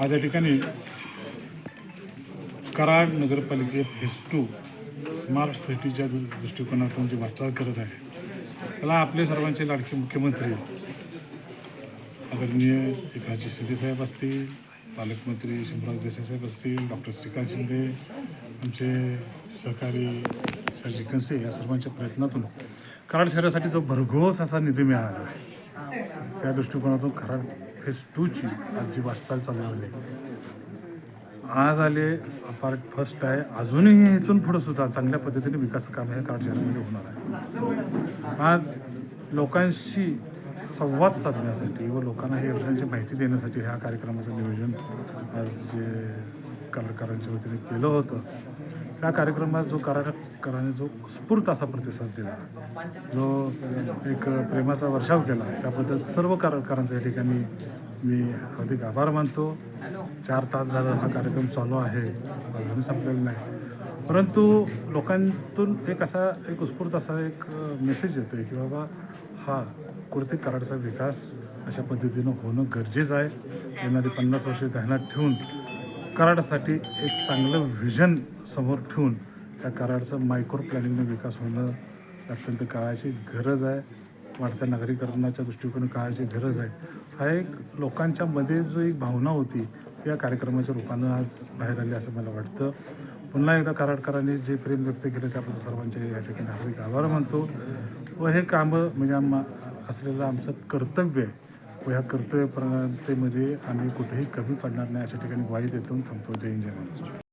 आज या ठिकाणी कराड नगरपालिके फेस टू स्मार्ट सिटीच्या दृ- दृष्टिकोनातून जी वाटचाल करत आहे त्याला आपले सर्वांचे लाडके मुख्यमंत्री आदरणीय एकनाथजी शिंदेसाहेब असतील पालकमंत्री शिवराज देसाई साहेब असतील डॉक्टर श्रीकांत शिंदे आमचे सहकारी शहाजी कनसे या सर्वांच्या प्रयत्नातून कराड शहरासाठी जो भरघोस असा निधी मिळाला आहे त्या दृष्टिकोनातून कराड फेज टूची आज जी वाटचाल चालू झाली. आज आले पार्ट फर्स्ट आहे. अजूनही इथून पुढं सुद्धा चांगल्या पद्धतीने विकास काम हे कराड शहरामध्ये होणार आहे. आज लोकांशी संवाद साधण्यासाठी व लोकांना हे योजनांची माहिती देण्यासाठी ह्या कार्यक्रमाचं नियोजन आज जे कलाकारांच्या वतीने केलं होतं त्या कार्यक्रमात जो कराडकरांनी जो उत्स्फूर्त असा प्रतिसाद दिला जो एक प्रेमाचा वर्षाव केला त्याबद्दल सर्व कलाकारांच्या या ठिकाणी मी हार्दिक आभार मानतो. चार तास झाला हा कार्यक्रम चालू आहे. अजूनही संपलेला नाही. परंतु लोकांतून एक असा एक उत्स्फूर्त असा एक मेसेज येतो आहे की बाबा हा कुठेतरी कराडचा विकास अशा पद्धतीनं होणं गरजेचं आहे. येणारी पन्नास वर्षे ध्यानात ठेवून कराडसाठी एक चांगलं व्हिजन समोर ठेवून त्या कराडचं मायक्रो प्लॅनिंगनं विकास होणं अत्यंत काळाची गरज आहे. वाढत्या नागरीकरणाच्या दृष्टिकोन काळाची गरज आहे. हा एक लोकांच्या मध्ये जो एक भावना होती ती या कार्यक्रमाच्या रूपानं आज बाहेर आली असं मला वाटतं. पुन्हा एकदा कराडकरांनी जे प्रेम व्यक्त केलं त्याबद्दल सर्वांचे या ठिकाणी हार्दिक आभार मानतो. व हे कामं म्हणजे आम्हा असलेलं आमचं कर्तव्य आहे. व ह्या कर्तव्यपरायणतेमध्ये आम्ही कुठेही कमी पडणार नाही अशा ठिकाणी वाई देतो थांबतो. जय हिंद जय महाराष्ट्र.